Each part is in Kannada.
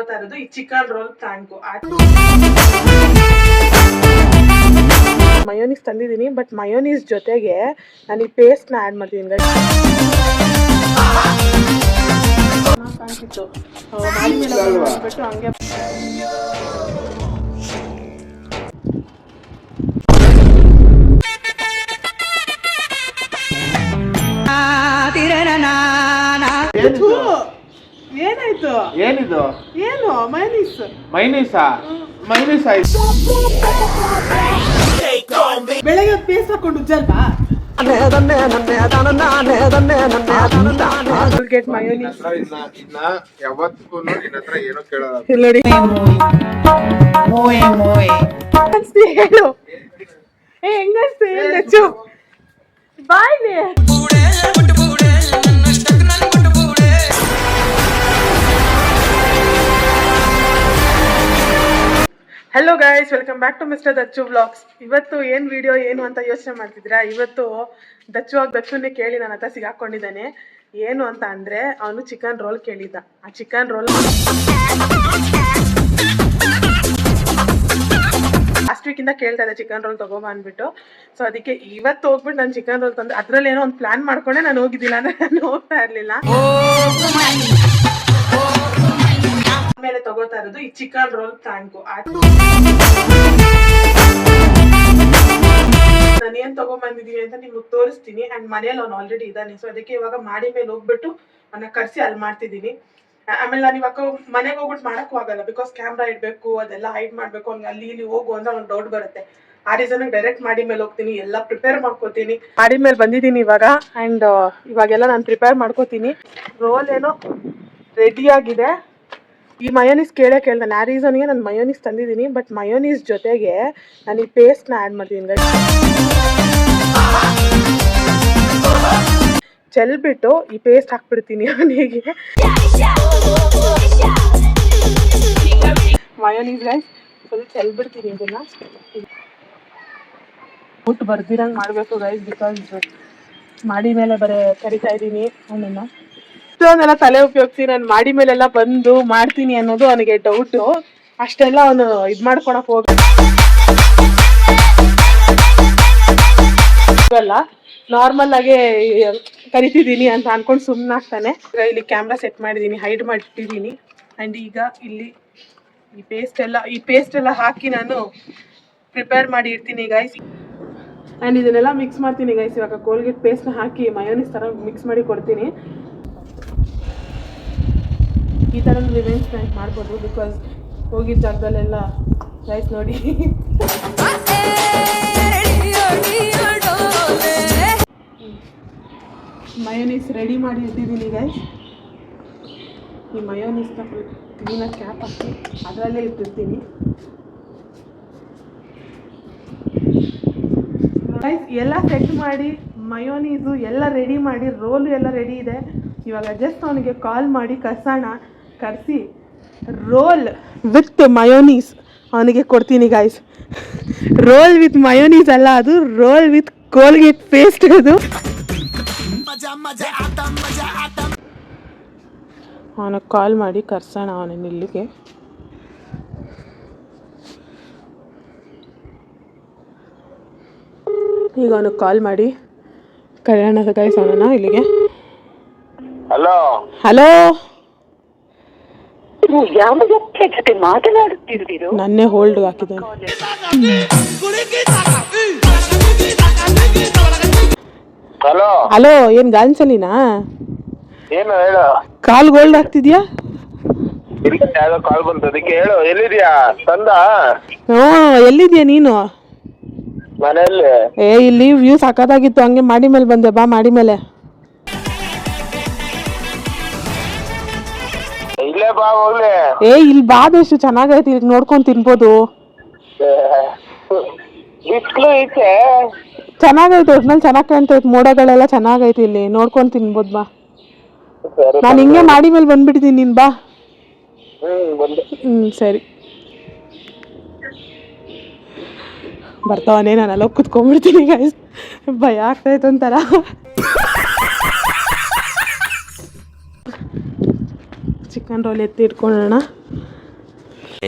ತಗೋತಾ ಇರೋದು ಈ ಚಿಕನ್ ರೋಲ್ ಫ್ರಾಂಕು ಮಯೋನೀಸ್ ತಂದಿದ್ದೀನಿ ಬಟ್ ಮಯೋನೀಸ್ ಜೊತೆಗೆ ನಾನು ಈ ಪೇಸ್ಟ್ನ ಆ್ಯಡ್ ಮಾಡ್ತೀನಿ ಅದನ್ನ ಮಾಡ್ಬಿಟ್ಟು ಹಂಗೆ ಥೂ, ಏನಾಯ್ತು? ಏನಿದು? ಏನು ಮೈನೀಸ್? ಮೈನೀಸಾ? ಮೈನೀಸ್ ಆಯ್ತು. ಬೆಳಗ್ಗೆ ಪೇಸ್ಟ್ ಹಾಕೊಂಡು ಉಜ್ಜಲ್ವಾ? ಗೆಟ್ ಮಯೋನೀಸ್ ಇನ್ನ ಇನ್ನ ಯಾವತ್ತಿಗೂ ನಿನ್ನ ಹತ್ರ ಏನೋ ಕೇಳಲ್ಲ. ನೋಡಿ. ಅನ್ಸ್ತಿ ಹೇಳು. ಏ ಹೆಂಗನ್ಸ್ತಿ? ಹೇಳು ಬಾಯ್ಲಿ hello guys welcome back to mister Dachchu blogs ಇವತ್ತು ಏನು ವಿಡಿಯೋ ಏನು ಅಂತ ಯೋಚನೆ ಮಾಡ್ತಿದ್ದೀರಾ? ಇವತ್ತು ದಚ್ಚು ಆಗಿ ದಚ್ಚುನೇ ಕೇಳಿ ನನ್ನ ಹತ್ರ ಸಿಗಾಕೊಂಡಿದ್ದಾನೆ. ಏನು ಅಂತ ಅಂದರೆ, ಅವನು ಚಿಕನ್ ರೋಲ್ ಕೇಳಿದ್ದ. ಆ ಚಿಕನ್ ರೋಲ್ ಲಾಸ್ಟ್ ವೀಕಿಂದ ಕೇಳ್ತಾ ಇದ್ದೆ ಚಿಕನ್ ರೋಲ್ ತಗೋಬ ಅಂದ್ಬಿಟ್ಟು. ಸೊ ಅದಕ್ಕೆ ಇವತ್ತು ಹೋಗ್ಬಿಟ್ಟು ನಾನು ಚಿಕನ್ ರೋಲ್ ತಂದು, ಅದರಲ್ಲಿ ಏನೋ ಒಂದು ಪ್ಲಾನ್ ಮಾಡ್ಕೊಂಡೆ, ನಾನು ಹೋಗಿದ್ದಿಲ್ಲ ಅಂದ್ರೆ ನಾನು ಹೋಗ್ತಾ ಇರಲಿಲ್ಲ. ಆಮೇಲೆ ತಗೋತಾ ಇರೋದು ಈ ಚಿಕನ್ ರೋಲ್ ಫ್ರಾಂಕು ನಾನು ಏನ್ ತಗೊಂಬಂದಿದೀನಿ ಅಂತ ನಿಮ್ಗೆ ತೋರಿಸ್ತೀನಿ. ಅಂಡ್ ಮನೇಲಿ ಅವ್ನು ಆಲ್ರೆಡಿ ಇದ್ದಾನೆ. ಸೊ ಅದಕ್ಕೆ ಇವಾಗ ಮಾಡಿ ಮೇಲೆ ಹೋಗ್ಬಿಟ್ಟು ಅವನ್ನ ಕರ್ಸಿ ಅಲ್ಲಿ ಮಾಡ್ತಿದ್ದೀನಿ. ಆಮೇಲೆ ನಾನು ಇವಾಗ ಮನೆಗೆ ಹೋಗ್ಬಿಟ್ಟು ಮಾಡಕ್ಕೂ ಆಗಲ್ಲ. ಬಿಕಾಸ್ ಕ್ಯಾಮ್ರಾ ಇಡಬೇಕು ಅದೆಲ್ಲ ಹೈಡ್ ಮಾಡಬೇಕು. ಅವ್ನಿಗೆ ಅಲ್ಲಿ ಇಲ್ಲಿ ಹೋಗು ಅಂದ್ರೆ ಅವ್ನಿಗೆ ಡೌಟ್ ಬರುತ್ತೆ. ಆ ರೀಸನ್ ಡೈರೆಕ್ಟ್ ಮಾಡಿ ಮೇಲೆ ಹೋಗ್ತೀನಿ. ಎಲ್ಲ ಪ್ರಿಪೇರ್ ಮಾಡ್ಕೋತೀನಿ. ಮಾಡಿ ಮೇಲೆ ಬಂದಿದ್ದೀನಿ ಇವಾಗ. ಅಂಡ್ ಇವಾಗೆಲ್ಲ ನಾನು ಪ್ರಿಪೇರ್ ಮಾಡ್ಕೋತೀನಿ. ರೋಲ್ ಏನೋ ರೆಡಿ ಆಗಿದೆ. ಈ ಮಯೋನೀಸ್ ಕೇಳೇ ನಾನು ಆ ರೀಸನ್ಗೆ ನಾನು ಮಯೋನೀಸ್ ತಂದಿದ್ದೀನಿ ಬಟ್ ಮಯೋನೀಸ್ ಜೊತೆಗೆ ನಾನು ಈ ಪೇಸ್ಟ್ನ ಆ್ಯಡ್ ಮಾಡ್ತೀನಿ. ಚೆಲ್ಬಿಟ್ಟು ಈ ಪೇಸ್ಟ್ ಹಾಕ್ಬಿಡ್ತೀನಿ ಅವನಿಗೆ. ಮಯೋನೀಸ್ ಗೈಸ್ ಫುಲ್ ಚೆಲ್ಬಿಡ್ತೀನಿ ಇದನ್ನ. ಊಟ ಬರ್ದಿರಂಗೆ ಮಾಡಬೇಕು ಗೈಸ್ ಬಿಕಾಸ್ ಮಾಡಿ ಮೇಲೆ ಬರೀ ಕರಿತಾ ಇದ್ದೀನಿ ಅವನನ್ನ ಇಷ್ಟೊಂದೆಲ್ಲ ತಲೆ ಉಪಯೋಗಿಸಿ ನಾನು ಮಾಡಿ ಮೇಲೆಲ್ಲ ಬಂದು ಮಾಡ್ತೀನಿ ಅನ್ನೋದು ಅವನಿಗೆ ಡೌಟು ಅಷ್ಟೆಲ್ಲ ಅವನು ಇದು ಮಾಡ್ಕೊಳಕ್ ಹೋಗಲ್ಲ ನಾರ್ಮಲ್ ಆಗಿ ಕರಿತಿದ್ದೀನಿ ಅಂತ ಅನ್ಕೊಂಡು ಸುಮ್ಮನಾಗ್ತಾನೆ ಇಲ್ಲಿ ಕ್ಯಾಮ್ರಾ ಸೆಟ್ ಮಾಡಿದ್ದೀನಿ ಹೈಡ್ ಮಾಡಿಟ್ಟಿದ್ದೀನಿ ಆ್ಯಂಡ್ ಈಗ ಇಲ್ಲಿ ಈ ಪೇಸ್ಟ್ ಎಲ್ಲ ಈ ಪೇಸ್ಟ್ ಎಲ್ಲ ಹಾಕಿ ನಾನು ಪ್ರಿಪೇರ್ ಮಾಡಿ ಇಡ್ತೀನಿ ಗೈಸ್ ಆ್ಯಂಡ್ ಇದನ್ನೆಲ್ಲ ಮಿಕ್ಸ್ ಮಾಡ್ತೀನಿ ಗೈಸ್ ಇವಾಗ ಕೋಲ್ಗೇಟ್ ಪೇಸ್ಟ್ನ ಹಾಕಿ ಮಯೋನಿಸ್ ಥರ ಮಿಕ್ಸ್ ಮಾಡಿ ಕೊಡ್ತೀನಿ. ಈ ಥರ ರಿವೆಂಜ್ ಪ್ಯಾಂಟ್ ಮಾಡ್ಬೋದು ಬಿಕಾಸ್ ಹೋಗಿದ್ದ ಜಾಗದಲ್ಲೆಲ್ಲ ಪ್ರೈಸ್ ನೋಡಿ. ಮಯೋನೀಸ್ ರೆಡಿ ಮಾಡಿ ಇಟ್ಟಿದ್ದೀನಿ ಗೈಸ್ ಈ ಮಯೋನೀಸ್ನ ಫುಲ್ ಕ್ಲೀನಾಗಿ ಕ್ಯಾಪ್ ಹಾಕಿ ಅದರಲ್ಲೇ ಇಟ್ಟಿರ್ತೀನಿ. ಗೈಸ್ ಎಲ್ಲ ಸೆಟ್ ಮಾಡಿ ಮಯೋನೀಸು ಎಲ್ಲ ರೆಡಿ ಮಾಡಿ ರೋಲು ಎಲ್ಲ ರೆಡಿ ಇದೆ. ಇವಾಗ ಜಸ್ಟ್ ಅವನಿಗೆ ಕಾಲ್ ಮಾಡಿ ಕರ್ಸೋಣ. ಕರೆಸಿ ರೋಲ್ ವಿತ್ ಮಯೋನೀಸ್ ಅವನಿಗೆ ಕೊಡ್ತೀನಿ ಗಾಯ್ಸ್ ರೋಲ್ ವಿತ್ ಮಯೋನೀಸ್ ಅಲ್ಲ ಅದು ರೋಲ್ ವಿತ್ ಕೋಲ್ಗೇಟ್ ಪೇಸ್ಟ್ ಅದು. ಅವನಿಗೆ ಕಾಲ್ ಮಾಡಿ ಕರ್ಸೋಣ ಅವನನ್ನ ಇಲ್ಲಿಗೆ. ಈಗ ಅವನಿಗೆ ಕಾಲ್ ಮಾಡಿ ಕಲ್ಯಾಣದ ಗಾಯ್ಸ್ ಅವನನ್ನ ಇಲ್ಲಿಗೆ. ಹಲೋ ಹಲೋ ನೀವು ಯಾವ ವ್ಯಕ್ತಿಯ ಜೊತೆ ಮಾತನಾಡುತ್ತಿದ್ದೀರೋ ನನ್ನೇ ಹೋಲ್ಡ್ ಹಾಕಿದ್ದಾನೆ ಹಲೋ. ಹಲೋ ಏನು ಗಾನ್ಸಲಿನಾ ಏನು ಹೇಳು. ಕಾಲ್ ಗೋಲ್ಡ್ ಆಗ್ತಿದ್ಯಾ ಇಲ್ಲ ಯಾವ್ದೋ ಕಾಲ್ ಬಂತು. ಅದಕ್ಕೆ ಹೇಳು ಎಲ್ಲಿದ್ಯಾ? ತಂದ ಹ್ಞೂ ಎಲ್ಲಿದ್ಯಾ ನೀನು? ಮನೆಯಲ್ಲಿ. ಏ ಇಲ್ಲಿ ವ್ಯೂ ಸಾಕಾಗಿತ್ತು ಹಂಗೆ ಮಾಡಿ ಮೇಲೆ ಬಂದೆ ಬಾ ಮಾಡಿ ಮೇಲೆ. ಬಾ ಹೋಗ್ಲಿ. ಏ ಇಲ್ಲಿ ಬಾದಷ್ಟು ಚೆನ್ನಾಗೈತಿ ಇಲ್ಲಿ ನೋಡ್ಕೊಂಡ್ ತಿನ್ಬೋದು. ಬಿಸ್ಲು ಐತೆ ಚೆನ್ನಾಗೈತೆ ಒಟ್ನಲ್ಲಿ ಚೆನ್ನಾಗಿ ಕಾಣ್ತೈತೆ ಮೋಡಗಳೆಲ್ಲ ಚೆನ್ನಾಗೈತಿ ಇಲ್ಲಿ ನೋಡ್ಕೊಂಡ್ ತಿನ್ಬೋದು ಬಾ. ಸರಿ ನಾನು ಹಿಂಗೆ ಮಾಡಿ ಮೇಲೆ ಬಂದ್ಬಿಟ್ಟಿದ್ದೀನಿ ನೀನ್ ಬಾ. ಹ್ಮ್ ಬಂದೆ. ಸರಿ. ಬರ್ತಾವನೇ ನಾನು ಅಲ್ಲೋಗಿ ಕುತ್ಕೊಂಡ್ಬಿಡ್ತೀನಿ ಗೈಸ್ ಭಯ ಆಗ್ತಾಯಿತ್ತು ಒಂಥರ. ಚಿಕನ್ ರೋಲ್ ಎತ್ತಿ ಇಟ್ಕೊಳ್ಳೋಣ.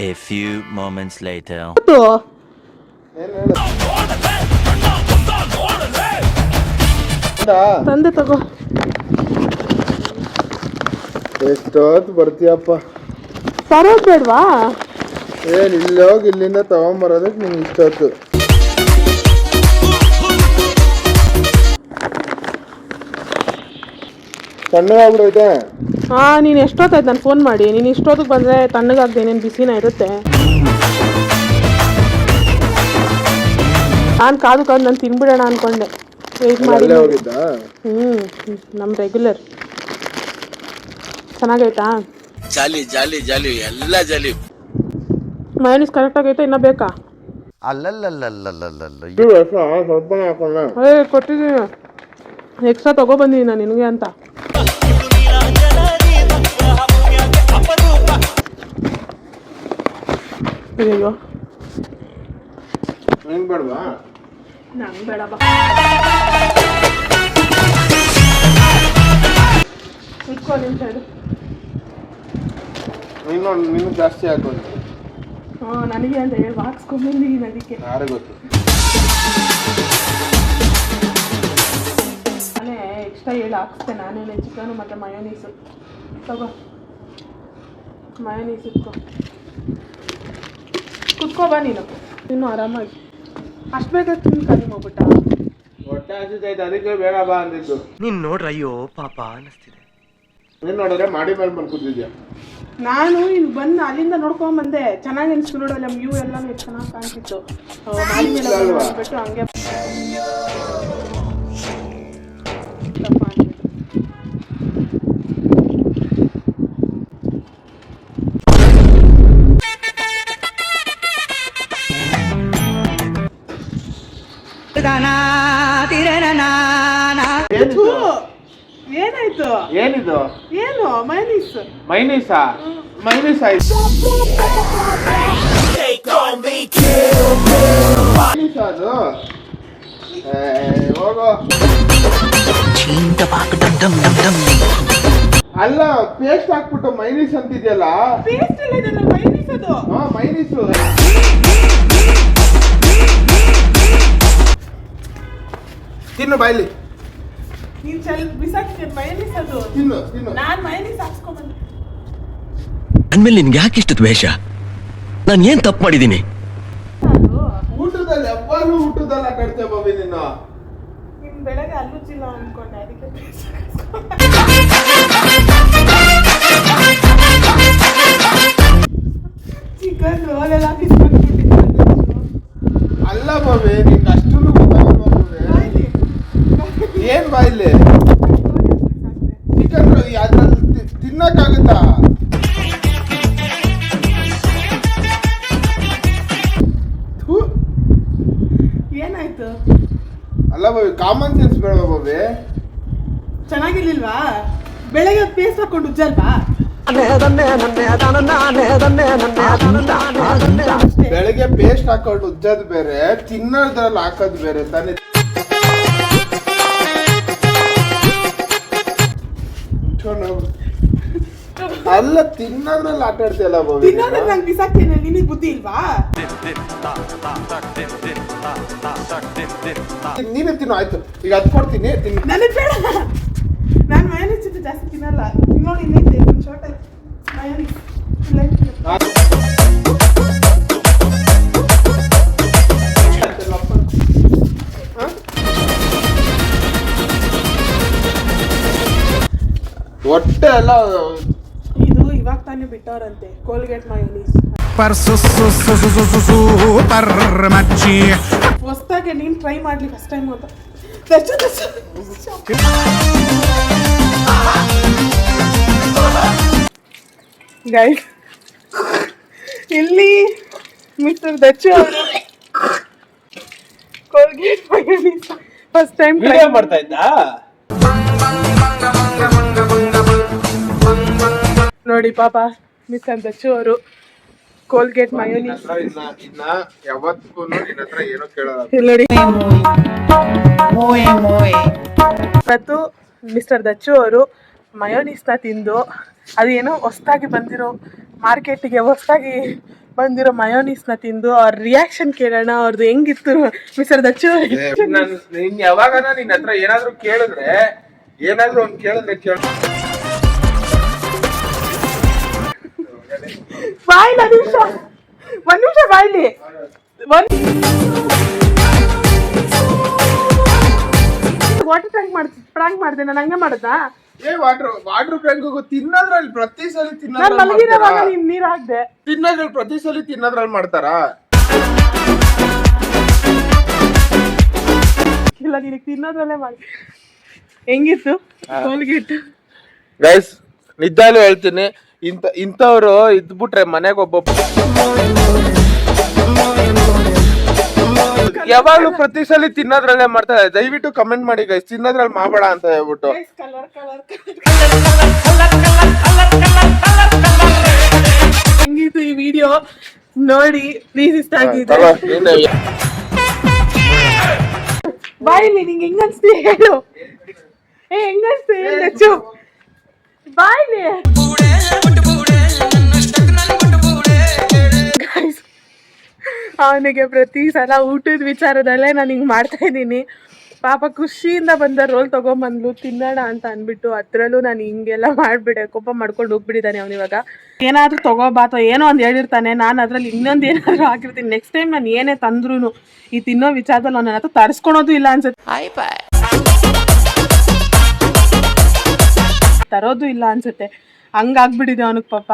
ಎ ಫ್ಯೂ ಮೊಮೆಂಟ್ಸ್ ಲೇಟರ್ ತಂದೆ ತಗೋ. ಎಷ್ಟೊತ್ತು ಬರ್ತೀಯಪ್ಪ? ಬೇಡವಾ ಏನ್ ಇಲ್ಲಿ ಹೋಗಿ ಇಲ್ಲಿಂದ ತಗೊಂಬರೋದಕ್ಕೆ ನಿಂಗೆ ಇಷ್ಟೊತ್ತು. ತಣ್ಣಗಾಗ್ಬಿಡೈತೆ. ಹಾ ನೀನು ಎಷ್ಟೊತ್ತಾಯ್ತು ನಾನು ಫೋನ್ ಮಾಡಿ? ನೀನು ಇಷ್ಟೊತ್ತಿಗೆ ಬಂದರೆ ತಣ್ಣಗಾಗ್ದೆ ನೀನು ಬಿಸಿನ ಇರುತ್ತೆ. ನಾನು ಕಾದು ಕಾದು ನಾನು ತಿನ್ಬಿಡೋಣ ಅನ್ಕೊಂಡೆ. ವೆಯ್ಟ್ ಮಾಡಿ ಅಲ್ಲೇ ಹೋಗಿದ್ದ? ಹ್ಞೂ ನಮ್ಮ ರೆಗ್ಯುಲರ್ ಚೆನ್ನಾಗೈತಾ? ಜಾಲಿ ಜಾಲಿ ಜಾಲಿ ಎಲ್ಲ ಜಾಲಿ. ಮಯೋನೀಸ್ ಕರೆಕ್ಟ್ ಆಗೈತೆ ಇನ್ನೂ ಬೇಕಾ? ಅಲ್ಲಲ್ಲಲ್ಲಲ್ಲಲ್ಲಲ್ಲ. ಇದು ರಸ ಸ್ವಲ್ಪನೇ ಹಾಕೋಣ. ಏ ಕೊಟ್ಟಿದ್ದೀನಿ. ಎಕ್ಸ್ಟ್ರಾ ಬಂದೀನಿ ನಾನು ನಿನಗೆ ಅಂತ. ಅಯ್ಯೋ ಹೆಂಗ್ ಬೇಡವಾ? ನಂಗೆ ಬೇಡಪ್ಪ. ಇಟ್ಕೋ ನಿಮ್ಮ ಇದು ನೀನು ನೀನು ಜಾಸ್ತಿ ಹಾಕೋದು. ಹ್ಞೂ ನನಗೆ ಅಂತ ಹೇಳಿ ಹಾಕ್ಸ್ಕೊಂಬಂದಿದ್ದೀನಿ ಅದಕ್ಕೆ. ಯಾರು ಗೊತ್ತು? ನಾನೇ ಎಕ್ಸ್ಟ್ರಾ ಹೇಳಿ ಹಾಕ್ಸ್ತೆ ನಾನೇನೆ ಚಿಕನು ಮತ್ತು ಮಯೋನೀಸು ತಗೋ. ಮಯೋನೀಸ್ ಇಟ್ಕೋ. ಕುತ್ಕೋ ಬಾ ನೀನು. ಇನ್ನು ಆರಾಮಾಗಿ. ಅಷ್ಟು ಬೇಗ ತಿಂದು ಕಡಿಮೆ ಹೋಗ್ಬಿಟ್ಟ ಹೊಟ್ಟೆ ಹಸಿತೈತೆ ಅದಕ್ಕೆ ಬೇಡ ಬಾ ಅಂದಿದ್ದು. ನೀನ್ ನೋಡ್ರ ಅಯ್ಯೋ ಪಾಪ ಅನಿಸ್ತಿದೆ. ನೀನ್ ನೋಡಿದ್ರೆ ಮಾಡಿ ಮೇಲೆ ಬಂದು ಕೂತಿದ್ಯಾ? ನಾನು ಇಲ್ಲಿ ಬಂದು ಅಲ್ಲಿಂದ ನೋಡ್ಕೊಂಡ್ ಬಂದೆ. ಚೆನ್ನಾಗಿ ಅನ್ಸ್ತು ನೋಡಲ್ಲ ವ್ಯೂ ಎಲ್ಲಾನು ಚೆನ್ನಾಗಿ ಕಾಣ್ತಿತ್ತು. ಆ, ಮಾಡಿ ಮೇಲೆ? ಬಂದ್ಬಿಟ್ಟು ಹಂಗೆ. ಏನಿದು? ಏನು ಮೈನೀಸ್. ಮೈನೀಸಾ? ಮೈನೀಸ್ ಆಯ್ತು. ಮೈನೀಸ್ ಅದು? ಏ, ಹೋಗೋ. ಅಲ್ಲ ಪೇಸ್ಟ್ ಹಾಕ್ಬಿಟ್ಟು ಮೈನೀಸ್ ಅಂತಿದ್ಯಲ್ಲ? ಪೇಸ್ಟ್ ಎಲ್ಲ ಇದೆಲ್ಲ ಮೈನೀಸ್ ಅದು. ಹಾ ಮೈನೀಸು. ತಿನ್ನು ಬಾಯ್ಲಿ. ನೀನ್ ಚಲ್ ಬಿಸಾಕ್ತೀನಿ ಮೈನೀಸ್ ಅದು ತಿನ್ನು ತಿನ್ನು ನಾನ್ ಮೈನೀಸ್ ಹಾಕ್ಸ್ಕೊಂಡ್ಬಂದೆ ಅಂದ್ಮೇಲೆ ನಿನ್ಗೆ ಯಾಕೆ ಇಷ್ಟು ದ್ವೇಷ? ನಾನು ಏನ್ ತಪ್ಪು ಮಾಡಿದ್ದೀನಿ? ಅದು ಊಟದಲ್ಲಿ ಯಾವಾಗಲೂ ಊಟದಲ್ಲಿ ಆಟಾಡ್ತೇವೆ ಬಾಬಿ ನೀನು ನಿನ್ ಬೆಳಗ್ಗೆ ಅಲ್ಲುಚಿಲ್ಲ ಅನ್ಕೊಂಡೆ ಅದಕ್ಕೆ. ಚಿಕನ್ ರೋಲ್ ಎಲ್ಲ ಅಲ್ಲ ಬಾಬಿ ನಿಂಗೆ ಬಾಯ್ಲಿ ಚಿಕನ್ ಅದ್ರಲ್ಲಿ ತಿನ್ನಕ್ಕಾಗುತ್ತಾ? ಥು, ಏನಾಯ್ತು? ಅಲ್ಲ ಬಾಬಿ ಕಾಮನ್ ಸೆನ್ಸ್ ಬೇಡ ಬಾಬಿ? ಚೆನ್ನಾಗಿರ್ಲಿಲ್ವಾ? ಬೆಳಗ್ಗೆ ಪೇಸ್ಟ್ ಹಾಕೊಂಡು ಉಜ್ಜಲ್ವಾ? ಬೆಳಗ್ಗೆ ಪೇಸ್ಟ್ ಹಾಕೊಂಡು ಉಜ್ಜೋದು ಬೇರೆ ತಿನ್ನೋದ್ರಲ್ಲಿ ಹಾಕೋದು ಬೇರೆ ತಾನೇ. ಅಲ್ಲ ತಿನ್ನೋದ್ರಲ್ಲಿ ಆಟ ಆಡ್ತಿಯಲ್ಲ ತಿನ್ನೋದ್ರೆ ನೀನು? ನಂಗೆ ಬಿಸಾಕ್ತೇನೆ ನಿನಗೆ ಬುದ್ಧಿ ಇಲ್ವಾ? ನೀನೇ ತಿನ್ನು ಆಯ್ತು. ಈಗ ಅದು ಕೊಡ್ತೀನಿ ತಿನ್ನು. ನನಗೆ ಬೇಡ. ನಾನು ಮಯೋನೀಸ್ ಜೊತೆ ಜಾಸ್ತಿ ತಿನ್ನಲ್ಲ. ನೋಡಿ ಇಲ್ಲೈತೆ ಒಂದು ಶಾರ್ಟ್ ಆಯ್ತು. ಮಯೋನೀಸ್ ಹೊಟ್ಟೆ ಎಲ್ಲ ಇವಾಗ ತಾನೇ ಬಿಟ್ಟವರಂತೆ ಕೋಲ್ಗೇಟ್ su super macci ಹೊಸ್ದಾಗೆ ನೀನು ಟ್ರೈ ಮಾಡ್ಲಿ ಫಸ್ಟ್ ಟೈಮ್ ಅಂತ. ಗೈಡ್ ಇಲ್ಲಿ ಮಿಸ್ಟರ್ ದಚ್ಚು ಅವರು Colgate mayonnaise first time try ಮಾಡ್ತಾ ಇದ್ದಾ? ನೋಡಿ ಪಾಪ ಮಿಸ್ ದಚ್ಚು ಅವರು ಕೋಲ್ಗೇಟ್ ಮಯೋನೀಸ್ ಇನ್ನ ಇನ್ನ ಯಾವತ್ತಿಗೂ ನಿನ್ನ ಹತ್ರ ಏನೋ ಕೇಳೋದ ಇಲ್ಲಿ ನೋಡಿ. ಇವತ್ತು ಮಿಸ್ಟರ್ ದಚ್ಚು ಅವರು ಮಯೋನೀಸ್ನ ತಿಂದು ಅದೇನೋ ಹೊಸ್ದಾಗಿ ಬಂದಿರೋ ಮಾರ್ಕೆಟಿಗೆ ಹೊಸ್ದಾಗಿ ಬಂದಿರೋ ಮಯೋನೀಸ್ನ ತಿಂದು ಅವ್ರ ರಿಯಾಕ್ಷನ್ ಕೇಳೋಣ ಅವ್ರದ್ದು ಹೆಂಗಿತ್ತು ಮಿಸ್ಟರ್ ದಚ್ಚು ಯಾವಾಗ ನಿನ್ನ ಹತ್ರ ಏನಾದ್ರು ಕೇಳಿದ್ರೆ ಏನಾದ್ರು ಒಂದು ಕೇಳಿದ್ರೆ ಕೇಳ ಬಾಯ್ಲಿ ಒಂದ್ ನಿಮಿಷ ಒಂದ್ ನಿಮಿಷ ಬಾಯ್ಲಿ ಒಂದ್ ವಾಟರ್ ಟ್ಯಾಂಕ್ ಮಾಡ್ತಿ ಪ್ರಾಂಕ್ ಮಾಡಿದೆ ನಾನು ಹಂಗೆ ಮಾಡ್ತಾ ಏ ವಾಟರ್ ವಾಟರ್ ಟ್ಯಾಂಕ್ ತಿನ್ನೋದ್ರಲ್ಲಿ ಪ್ರತಿ ಸಲ ನಾನು ತಿನ್ನೋದ್ರಲ್ಲಿ ಮಲಗಿರೋವಾಗ? ನೀನ್ ನೀರ್ ಹಾಕ್ದೆ. ತಿನ್ನೋದ್ರಲ್ಲಿ ಪ್ರತಿ ಸಲ ತಿನ್ನೋದ್ರಲ್ಲಿ ಮಾಡ್ತಾರಾ? ಇಲ್ಲ ನಿನಗೆ ತಿನ್ನೋದ್ರಲ್ಲೇ ಮಾಡಿ. ಹೆಂಗಿತ್ತು? ಹೋಲ್ಗಿಟ್ಟು ಗೈಸ್ ನಿದ್ದಾಲು ಹೇಳ್ತೀನಿ ಇಂತ ಇಂಥವ್ರು ಇದ್ಬಿಟ್ರೆ ಮನೆಗೆ ಒಬ್ಬೊಬ್ಬ ಯಾವಾಗ್ಲೂ ಪ್ರತಿ ಸಲ ತಿನ್ನೋದ್ರಲ್ಲೇ ಮಾಡ್ತಾರೆ. ದಯವಿಟ್ಟು ಕಮೆಂಟ್ ಮಾಡಿ ಗೈಸ್ ತಿನ್ನೋದ್ರಲ್ಲಿ ಮಾಡಬೇಡ ಅಂತ ಹೇಳ್ಬಿಟ್ಟು. ಹೆಂಗಿತ್ತು ಈ ವಿಡಿಯೋ ನೋಡಿ ಪ್ಲೀಸ್ ಇಷ್ಟ ಆಗಿದೆ. ಬಾಯಿ ನಿಂಗೆ ಹೆಂಗನ್ಸ್ತಿ ಹೇಳು? ಏ ಹೆಂಗನ್ಸ್ತಿ? ಹೇಳು ಹೆಚ್ಚು ಬಾಯಿಲಿ ಅವನಿಗೆ ಪ್ರತಿ ಸಲ ಊಟದ ವಿಚಾರದಲ್ಲೇ ನಾನು ಹಿಂಗೆ ಮಾಡ್ತಾ ಇದ್ದೀನಿ. ಪಾಪ ಖುಷಿಯಿಂದ ಬಂದ ರೋಲ್ ತಗೊಂಬಂದ್ಲು, ತಿನ್ನೋಣ ಅಂತ ಅಂದ್ಬಿಟ್ಟು ಅದರಲ್ಲೂ ನಾನು ಹಿಂಗೆಲ್ಲ ಮಾಡ್ಬಿಡೆ, ಕೋಪ ಮಾಡ್ಕೊಂಡು ಹೋಗ್ಬಿಟ್ಟಿದ್ದಾನೆ ಅವನಿವಾಗ ಏನಾದರೂ ತಗೋಬಾ ಅಥವಾ ಏನೋ ಒಂದು ಹೇಳಿರ್ತಾನೆ, ನಾನು ಅದರಲ್ಲಿ ಇನ್ನೊಂದು ಏನಾದರೂ ಹಾಕಿರ್ತೀನಿ. ನೆಕ್ಸ್ಟ್ ಟೈಮ್ ನಾನು ಏನೇ ತಂದ್ರೂ ಈ ತಿನ್ನೋ ವಿಚಾರದಲ್ಲಿ ಅವನ ಹತ್ರ ತರಿಸ್ಕೊಳೋದು ಇಲ್ಲ ಅನ್ಸುತ್ತೆ. ತರೋದು ಇಲ್ಲ ಅನ್ಸುತ್ತೆ. ಹಂಗಾಗ್ಬಿಟ್ಟಿದೆ ಅವನಿಗೆ ಪಾಪ.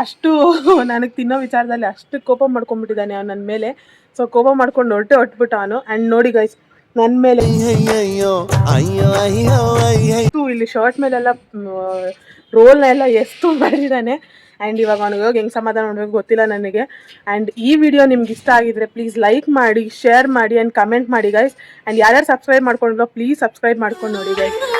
ಅಷ್ಟು ನನಗೆ ತಿನ್ನೋ ವಿಚಾರದಲ್ಲಿ ಅಷ್ಟು ಕೋಪ ಮಾಡ್ಕೊಂಡ್ಬಿಟ್ಟಿದ್ದಾನೆ ಅವ್ನು ನನ್ನ ಮೇಲೆ. ಸೊ ಕೋಪ ಮಾಡ್ಕೊಂಡು ಹೊರಟೆ ಹೊಟ್ಬಿಟ್ಟು ಅವನು. ಆ್ಯಂಡ್ ನೋಡಿ ಗೈಸ್ ನನ್ನ ಮೇಲೆ ಇಲ್ಲಿ ಶರ್ಟ್ ಮೇಲೆಲ್ಲ ರೋಲ್ನ ಎಲ್ಲ ಎಷ್ಟು ಮಾಡಿದ್ದಾನೆ. ಆ್ಯಂಡ್ ಇವಾಗ ಅವನಿಗೆ ಹೋಗಿ ಹೆಂಗೆ ಸಮಾಧಾನ ಮಾಡಬೇಕು ಗೊತ್ತಿಲ್ಲ ನನಗೆ. ಆ್ಯಂಡ್ ಈ ವಿಡಿಯೋ ನಿಮ್ಗೆ ಇಷ್ಟ ಆಗಿದ್ರೆ ಪ್ಲೀಸ್ ಲೈಕ್ ಮಾಡಿ ಶೇರ್ ಮಾಡಿ ಆ್ಯಂಡ್ ಕಮೆಂಟ್ ಮಾಡಿ ಗೈಸ್ ಆ್ಯಂಡ್ ಯಾರ್ಯಾರು ಸಬ್ಸ್ಕ್ರೈಬ್ ಮಾಡ್ಕೊಂಡಿರೋ ಪ್ಲೀಸ್ ಸಬ್ಸ್ಕ್ರೈಬ್ ಮಾಡ್ಕೊಂಡು ನೋಡಿ ಗೈಸ್